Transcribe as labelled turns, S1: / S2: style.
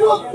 S1: যুদ্ধ